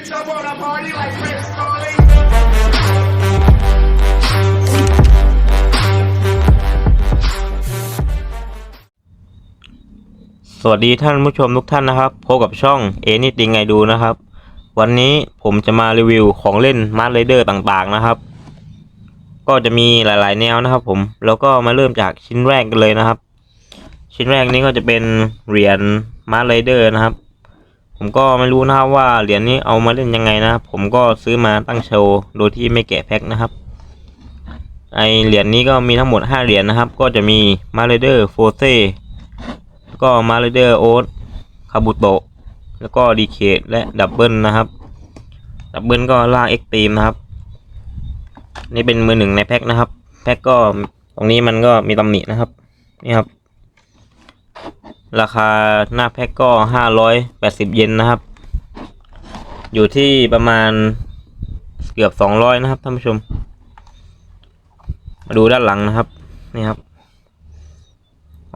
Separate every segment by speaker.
Speaker 1: bitch, I wanna party like Chris Farley.
Speaker 2: สวัสดีท่านผู้ชมทุกท่านนะครับพบกับช่องเอนิติงไงดูนะครับ วันนี้ผมจะมารีวิวของเล่นมาร์ r เรเดอร์ต่างๆนะครับ ก็จะมีหลายๆแนวนะครับผมแล้วก็มาเริ่มจากชิ้นแรกกันเลยนะครับ ชิ้นแรกนี้ก็จะเป็นเหรียญมาร์ r เรเดอร์นะครับ ผมก็ไม่รู้นะครับว่าเหรียญนี้เอามาเล่นยังไงนะผมก็ซื้อมาตั้งโชว์โดยที่ไม่แกะแพ็คนะครับไอเหรียญนี้ก็มีทั้งหมด 5 เหรียญนะครับ ก็จะมีมาเรเดอร์โฟเซแล้วก็มา r เดอร์โอ๊ตคาบุโตะแล้วก็ดีเคทและดับเบิลนะครับ ดับเบิลก็ล่างเอ็กตีมนะครับ นี่เป็นมือหนึ่งในแพ็คนะครับ แพ็คก็ตรงนี้มันก็มีตำหนินะครับ นี่ครับ ราคาหน้าแพ็คก็ห้าร้อยแปดสิบเยนนะครับ อยู่ที่ประมาณเกือบสองร้อยนะครับท่านผู้ชม มาดูด้านหลังนะครับ นี่ครับ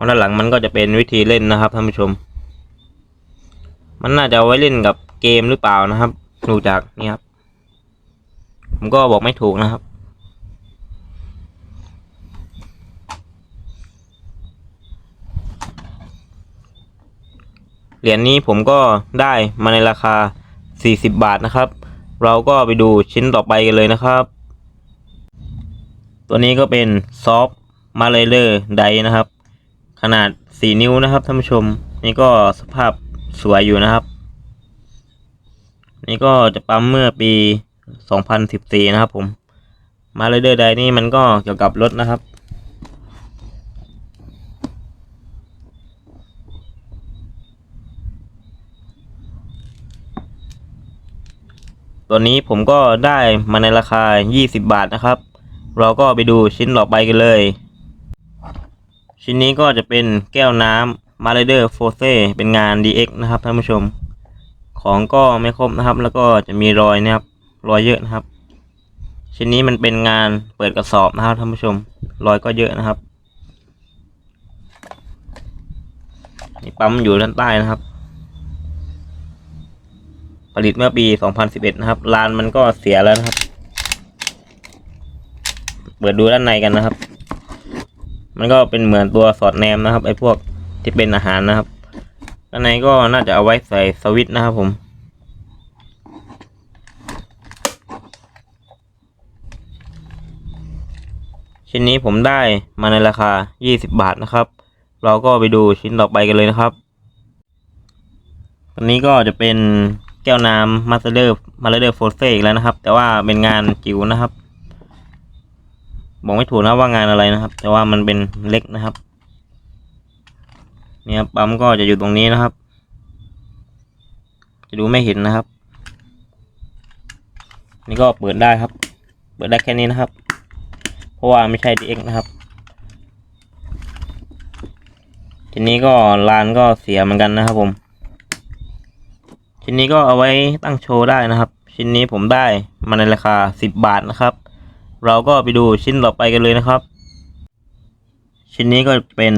Speaker 2: ด้านหลังมันก็จะเป็นวิธีเล่นนะครับท่านผู้ชม มันน่าจะไว้เล่นกับเกมหรือเปล่านะครับ ดูจากนี่ครับ ผมก็บอกไม่ถูกนะครับ เหรียญนี้ผมก็ได้มาในราคา 40 บาทนะครับ เราก็ไปดูชิ้นต่อไปกันเลยนะครับ ตัวนี้ก็เป็นซอฟมาเลเลอร์ไดนะครับ ขนาด 4 นิ้วนะครับท่านผู้ชม นี่ก็สภาพสวยอยู่นะครับ นี่ก็จะปั๊มเมื่อปี 2014 นะครับผมมาเลเดอร์ไดนี่มันก็เกี่ยวกับรถนะครับ ตัวนี้ผมก็ได้มาในราคา 20 บาทนะครับ เราก็ไปดูชิ้นต่อไปกันเลย ชิ้นนี้ก็จะเป็นแก้วน้ำมาเลเดอร์โฟเซเป็นงาน DX นะครับท่านผู้ชม ของก็ไม่ครบนะครับ แล้วก็จะมีรอยนะครับรอยเยอะนะครับ ชิ้นนี้มันเป็นงานเปิดกระสอบนะครับท่านผู้ชม รอยก็เยอะนะครับนี่ปั๊มอยู่ด้านใต้นะครับ ผลิตเมื่อปี 2011 นะครับลานมันก็เสียแล้วนะครับ เปิดดูด้านในกันนะครับ มันก็เป็นเหมือนตัวสอดแนมนะครับไอ้พวกที่เป็นอาหารนะครับด้านในก็น่าจะเอาไว้ใส่สวิตนะครับผมชิ้นนี้ผมได้มาในราคา 20 บาทนะครับ เราก็ไปดูชิ้นต่อไปกันเลยนะครับ อันนี้ก็จะเป็น แก้วน้ำมาสเตอร์มาเลเดอร์โฟเซอีกแล้วนะครับ แต่ว่าเป็นงานจิ๋วนะครับ บอกไม่ถูกนะว่างานอะไรนะครับ แต่ว่ามันเป็นเล็กนะครับเนี่ยครับปั๊มก็จะอยู่ตรงนี้นะครับ จะดูไม่เห็นนะครับ นี่ก็เปิดได้ครับ เปิดได้แค่นี้นะครับ เพราะว่าไม่ใช่ DX นะครับ ทีนี้ก็ลานก็เสียเหมือนกันนะครับผม ชิ้นนี้ก็เอาไว้ตั้งโชว์ได้นะครับ ชิ้นนี้ผมได้มาในราคา 10 บาทนะครับ เราก็ไปดูชิ้นต่อไปกันเลยนะครับ ชิ้นนี้ก็เป็น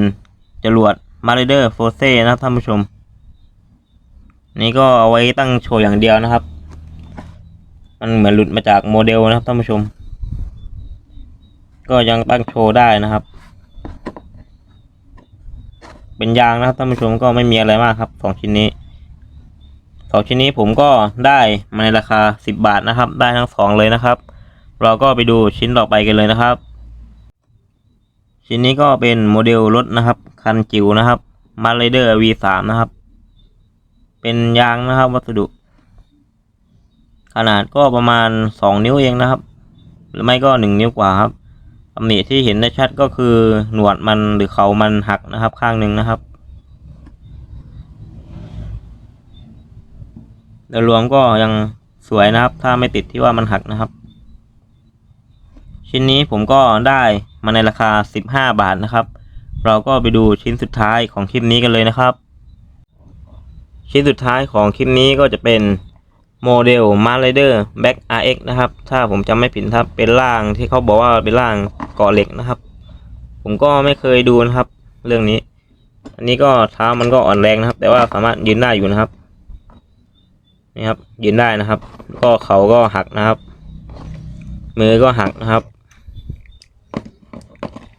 Speaker 2: จรวดมาริเดอร์โฟเซ่นะครับท่านผู้ชม นี่ก็เอาไว้ตั้งโชว์อย่างเดียวนะครับ มันเหมือนหลุดมาจากโมเดลนะครับท่านผู้ชม ก็ยังตั้งโชว์ได้นะครับ เป็นยางนะครับท่านผู้ชมก็ไม่มีอะไรมากครับสองชิ้นนี้ สองชิ้นนี้ผมก็ได้มาในราคา 10 บาทนะครับ ได้ทั้งสองเลยนะครับ เราก็ไปดูชิ้นต่อไปกันเลยนะครับ ชิ้นนี้ก็เป็นโมเดลรถนะครับ คันจิ๋วนะครับมาร์เดอร์ V3 นะครับ เป็นยางนะครับวัสดุ ขนาดก็ประมาณ 2 นิ้วเองนะครับ หรือไม่ก็ 1 นิ้วกว่าครับตำหนิที่เห็นได้ชัดก็คือหนวดมันหรือเขามันหักนะครับ ข้างหนึ่งนะครับ โดยรวมก็ยังสวยนะครับ ถ้าไม่ติดที่ว่ามันหักนะครับ ชิ้นนี้ผมก็ได้มาในราคา 15 บาทนะครับ เราก็ไปดูชิ้นสุดท้ายของคลิปนี้กันเลยนะครับ ชิ้นสุดท้ายของคลิปนี้ก็จะเป็นโมเดล m a r Rider Back RX นะครับ ถ้าผมจำไม่ผิดครับ เป็นร่างที่เขาบอกว่าเป็นร่างเกาะเหล็กนะครับ ผมก็ไม่เคยดูนะครับ เรื่องนี้ อันนี้ก็เท้ามันก็อ่อนแรงนะครับ แต่ว่าสามารถยืนได้อยู่นะครับ นี่ครับยืนได้นะครับ ก็เขาก็หักนะครับ มือก็หักนะครับ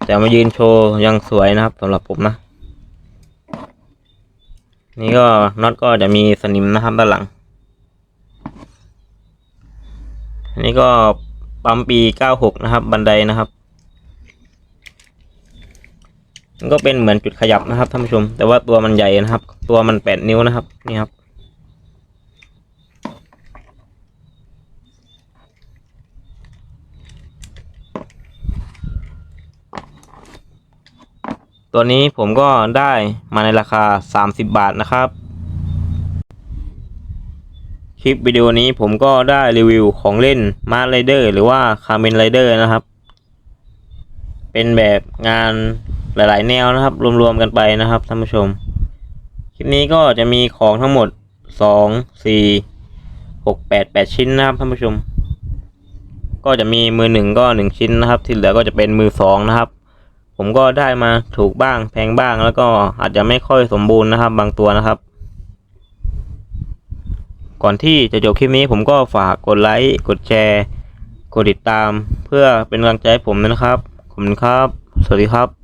Speaker 2: แต่มายืนโชว์ยังสวยนะครับสำหรับผมนะ นี่ก็น็อตก็จะมีสนิมนะครับด้านหลัง อันนี้ก็ปั๊มปี96นะครับ บันไดนะครับมันก็เป็นเหมือนจุดขยับนะครับท่านผู้ชม แต่ว่าตัวมันใหญ่นะครับ ตัวมัน8นิ้วนะครับ นี่ครับ ตัวนี้ผมก็ได้มาในราคา 30 บาทนะครับ คลิปวิดีโอนี้ผมก็ได้รีวิวของเล่นมาร์ไรเดอร์หรือว่าคา m เมนไรเดอร์นะครับ เป็นแบบงานหลาย ๆ แนวนะครับ รวม ๆ กันไปนะครับท่านผู้ชม คลิปนี้ก็จะมีของทั้งหมด 2 4 6 8 8 ชิ้นนะครับท่านผู้ชม ก็จะมีมือหนึ่งก็หนึ่งชิ้นนะครับ ที่เหลือก็จะเป็นมือสองนะครับ ผมก็ได้มาถูกบ้างแพงบ้างแล้วก็อาจจะไม่ค่อยสมบูรณ์นะครับ บางตัวนะครับ ก่อนที่จะจบคลิปนี้ผมก็ฝากกดไลค์กดแชร์ กดติดตาม เพื่อเป็นกำลังใจให้ผมนะครับ ขอบคุณครับ สวัสดีครับ